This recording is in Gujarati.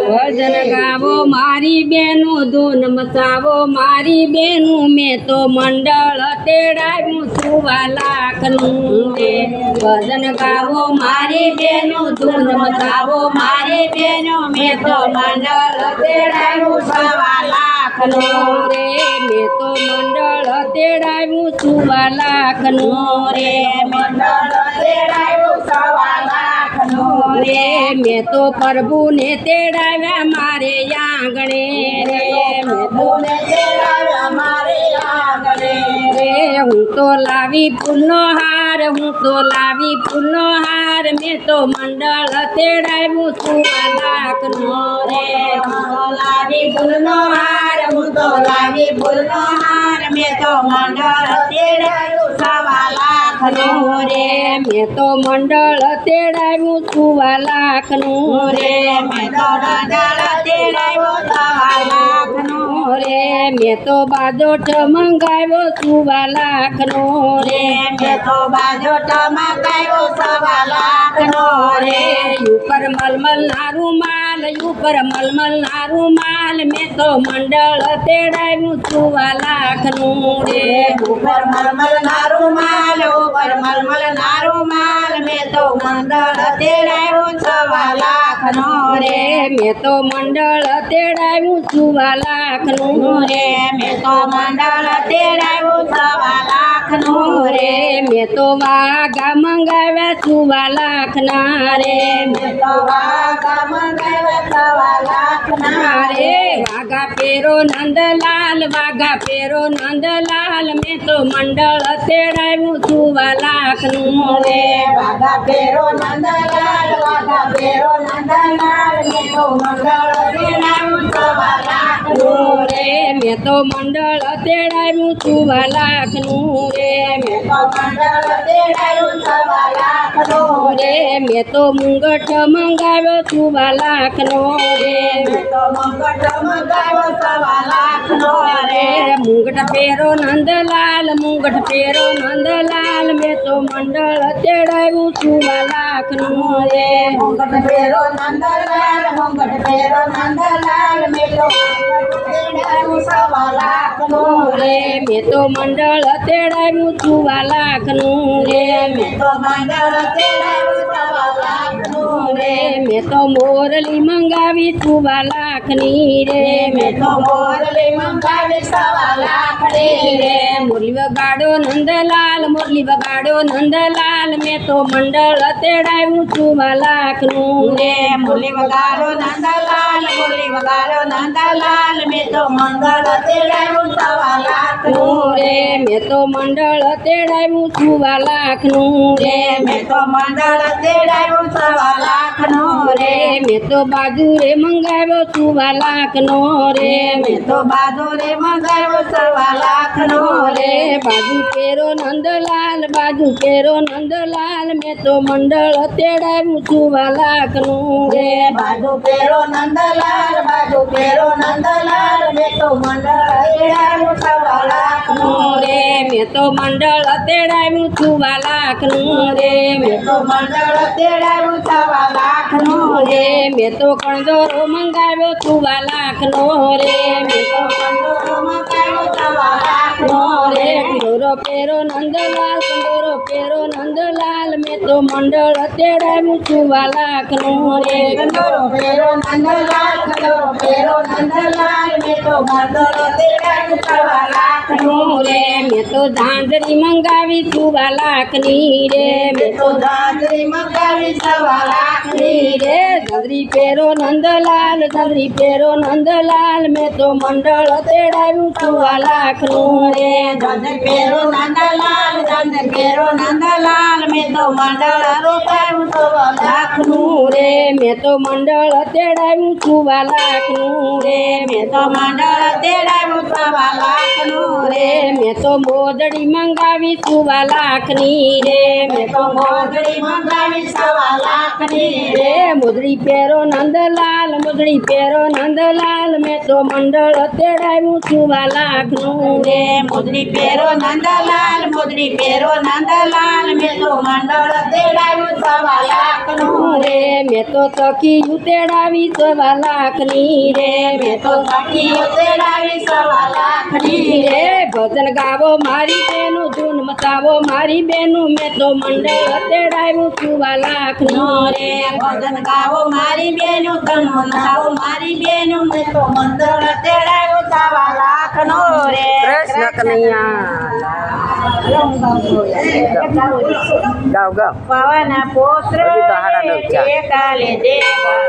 ભજન ગાવો મારી બેનો ધૂન મચાવો મારી બેનું મેં તો મંડળ તેડાવ્યું સુવા લાખનું ભજન ગાવો મારી બેનો ધૂન મચાવો મારી બેનો મેં તો મંડળ તેડાવ્યું સવા લાખનું રે. મેં તો મંડળ તેડાવ્યું સુવા લાખનું રે મંડળ તેડાવ્યું સવા રે મેં તો પ્રભુને તેડાવ્યા મારે આંગણે રે. મેં તો તેડાવ્યા મારે આંગણે રે. હું તો લાવી ફૂલનો હાર હું તો લાવી ફૂલનો હાર. મેં તો મંડળ તેડાવ્યું સુવા લાખનો રે. હું તો લાવી ફૂલનો હાર, હું તો લાવી ફૂલનો હાર. મેં તો મંડળ તેડાવ્યું સવા લાખનો રે. મેં તો મંડળ તેડાવ્યું સુવા લાખનું રે. મેં તો મંડળ તેડાવ્યું સવા લાખનું રે. મેં તો બાજોટ મંગાવ્યો સુવા લાખનો રે. મેં તો બાજોટ મંગાવ્યો સવા લાખનો રે ઉપર મલમલ ના રૂમાલ ઉપર મલમલ ના રૂમાલ મેં તો મંડળ તેડાવ્યું સુવા લાખનું રે ઉપર મલમલ ના રૂમાલ ઉપર મલમલ ના રૂમાલ મેં તો મંડળ તેડાવ્યું સવા લાખનો રે મેં તો મંડળ તેડાવ્યું સુવા લાખનું રે મેં તો મંડળ તેડાવ્યું સવા લાખનું રે મેં તો વાઘા મંગાવ્યા સુવા લાખના રે મેં તો વાઘા મંગાવ્યા સવા લાખના રે વાઘા પેરો નંદલાલ વાઘા પેરો નંદલાલ મેં તો મંડળ તેડાવ્યું સુવા લાખનું રે વાઘા પેરો નંદલાલ વાઘા પેરો નંદલાલ મેં તો મંડળ તેડાવ્યું સવા લાખનું રે મેં તો મંડળ તેડાયું સુવા લાખનું રે. રે મેં તો મુંગઠ મંગાવ્યો સુવા લાખનો રે. મેં મુંગઠ મંગાવ્યો સવા લાખનો રે. મુંગઠ પેરો નંદલાલ મુંગઠ પેરો નંદલાલ. મેં તો મંડળ તેડાવ્યું સુવા લાખનું રે મુંગઠ પેરો નંદલાલ મુંગઠ પેરો નંદલાલ મેલો રે. મેં તો મંડળ તેડાવ્યું સુવા લાખનું રે. મેં તો મંડળ તેડાવ્યું સવા લાખનું રે મેં તો મોરલી મંગાવી સુવા લાખની રે. મેં તો મોરલી મંગાવી સવા લાખની રે. મુરલી વગાડો નંદલાલ મુરલી વગાડો નંદલાલ. મેં તો મંડળ તેડાવ્યું સુવા લાખનું રે મુરલી વગાડો નંદલાલ મુરલી વગાડો નંદલાલ. મેં તો મંડળ તેડાવ્યું સવા લાખનું રે મેં તો મંડળ તેડાવ્યું સુવા લાખનું રે. મેં તો મંડળ તેડાવ્યું સવા લાખનું રે. મેં તો બાજુ રે મંગાવ્યો સુવા લાખનો રે. મેં તો બાજુ રે મંગાવ્યો સવા લાખનો રે. બાજુ પેરો નંદલાલ બાજુ પેરો નંદલાલ મેં તો મંડળ તેડાવ્યું સુવા લાખનું રે. બાજુ પેરો નંદલાલ બાજુ પેરો નંદલાલ મેં તો મંડળ તેડાવ્યું સવા લાખનું રે મેં તો મંડળ તેડાવ્યું સુવા લાખનું રે. મેં તો મંડળ તેડાવ્યું સવા લાખનું રે. મેં તો કણદોરો મંગાવ્યો સુવા લાખનો રે. મેં તો કણદોરો મંગાવ્યો સવા લાખનો રે. ગોરો પેરો નંદલાલ કંદોરો પેરો નંદલાલ. મેં તો મંડળ તેડાવ્યું સુવા લાખનું રે કંદોરો પેરો નંદલાલ કંદોરો પેરો નંદલાલ મેં તો મંડળ તેડાવ્યું સવા લાખનું રે મેં તો ધાંધરી મંગાવી સુવા લાખની રે મેં તો ધાંધરી મંગાવી સવા લાખની રે ધાંધરી પેરો નંદલાલ ધાંધરી પેરો નંદલાલ મેં તો મંડળ તેડાવ્યું સુવા લાખનું રે ધાંધરી પેરો નંદલાલ ધાંધરી પેરો નંદલાલ મેં તો મંડળ લાખનું રે મેં તો મંડળ તેડાવ્યું છું લાખનું રે મેં તો મંડળ તેડાવ્યું સવા લાખનું રે મેં તો મોદડી મંગાવી છું લાખની રે મેં તો મોદડી મંગાવી સવા લાખની રે મોદડી પેરો નંદલાલ મોદડી પેરો નંદલાલ મેં તો મંડળ તેડાવ્યું છું વાલાખનું રે મોદડી પેરો નંદલાલ મોદડી પેરો નંદલાલ મેં તો મંડળ તેડાવ્યું સવા લાખનું રે. મેં તો સખી ઉતેડાવી સવા લાખની રે. મેં તો સખી ઉતેડાવી સવા લાખની રે. ભજન ગાવો મારી બેનું ધૂન મચાવો મારી બેનું. મેં તો મંડળ તેડાવ્યું સુવા લાખનું રે. ભજન ગાવો મારી બેનું તન ગાવો મારી બેનું. મેં તો મંદળ તેડાયો સવા લાખનો રે. કૃષ્ણ કનૈયા. ગાવ ગાવ પવન પુત્ર. કાલે દેવા